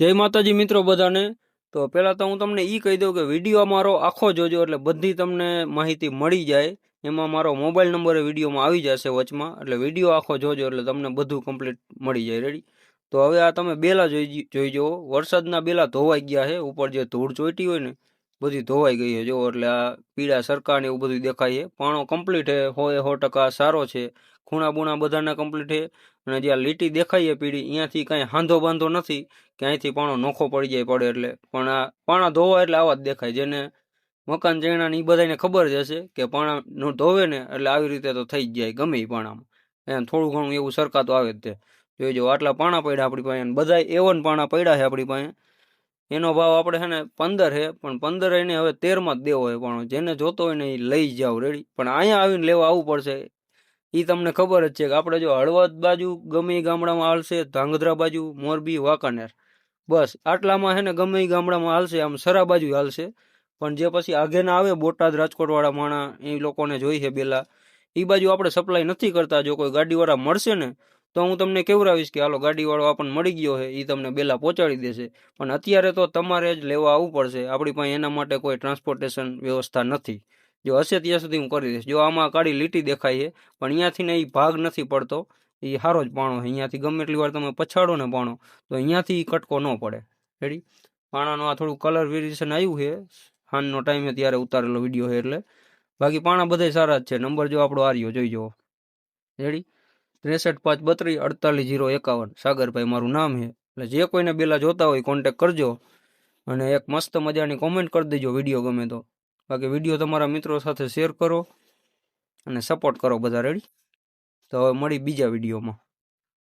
જય માતાજી મિત્રો બધાને. તો પહેલાં તો હું તમને એ કહી દઉં કે વીડિયો મારો આખો જોજો એટલે બધી તમને માહિતી મળી જાય. એમાં મારો મોબાઈલ નંબર વિડીયોમાં આવી જશે વચમાં. એટલે વીડિયો આખો જોજો એટલે તમને બધું કમ્પ્લીટ મળી જાય. રેડી તો હવે આ તમે બેલા જોઈ જોઈ જુઓ. વરસાદના બેલા ધોવાઈ ગયા છે. ઉપર જે ધૂળ ચોટી હોય ને બધી ધોવાઈ ગઈ છે. જોવો એટલે આ પીળા સરકાર ને એવું બધું દેખાય છે. પાણો કમ્પ્લીટ છે. સો ટકા સારો છે. ખૂણા બૂણા બધાના કમ્પ્લીટ છે. અને જ્યાં લીટી દેખાય છે પીળી અહીંયાથી કાંઈ હાંધો બાંધો નથી કે અહીંથી પાણો નોખો પડી જાય પડે એટલે. પણ આ પાણા ધોવા એટલે આવા જ દેખાય. જેને મકાન ચેણાને એ બધાને ખબર જ હશે કે પાણા ધોવે ને એટલે આવી રીતે તો થઈ જ જાય ગમે એ પાણામાં. એને થોડું ઘણું એવું સરકાતો આવે જ તે જોઈજો આટલા પાણા પડ્યા આપણી પાસે. બધા એવન પાણા પડ્યા છે આપણી પાસે. એનો ભાવ આપણે છે ને પંદર છે, પણ પંદર એને હવે તેરમાં જ દેવો હોય પણ જેને જોતો હોય ને એ લઈ જાવ રેડી પણ અહીંયા આવીને લેવા આવવું પડશે. એ તમને ખબર જ છે કે આપણે જો હળવદ બાજુ ગમે ગામડામાં હાલશે, ધાંગધ્રા બાજુ મોરબી, વાંકાનેર. બસ, આટલામાં છે ને ગમે ગામડામાં હાલશે, આમ સરા બાજુ હાલશે. પણ જે પછી આગેના આવે, બોટાદ, રાજકોટવાળા માણા, એ લોકોને જોઈ છે પેલા એ બાજુ આપણે સપ્લાય નથી કરતા, જો કોઈ ગાડીવાળા મળશે ને તો હું તમને કેવડાવીશ કે, હાલો, ગાડીવાળો આપણને મળી ગયો છે એ તમને બેલા પહોંચાડી દેશે. પણ અત્યારે તો તમારે જ લેવા આવવું પડશે. આપણી પાસે એના માટે કોઈ ટ્રાન્સપોર્ટેશન વ્યવસ્થા નથી. જો હશે ત્યાં સુધી હું કરી દઈશ. જો આમાં કાળી લીટી દેખાય છે, પણ અહીંયાથી ને એ ભાગ નથી પડતો એ સારો જ પાણો છે. અહીંયાથી ગમે એટલી વાર તમે પછાડો ને પાણો, તો અહીંયાથી કટકો ન પડે. રેડી પાણાનું આ થોડું કલર વેરિએશન આવ્યું છે. હાનનો ટાઈમ ત્યારે ઉતારેલો વીડિયો છે એટલે. બાકી પાણા બધાય સારા જ છે. નંબર જો આપણો આર્યો, જોઈ જુઓ. રેડી ત્રેસઠ પાંચ બત્રીસ અડતાલીસ જીરો એકાવન. સાગરભાઈ, મારું નામ છે. એટલે જે કોઈને બેલા જોતા હોય કોન્ટેક કરજો અને એક મસ્ત મજાની કોમેન્ટ કરી દેજો વીડિયો ગમે તો. બાકી વીડિયો તમારા મિત્રો સાથે શેર કરો અને સપોર્ટ કરો બધા. રેડી તો હવે મળી બીજા વિડીયોમાં.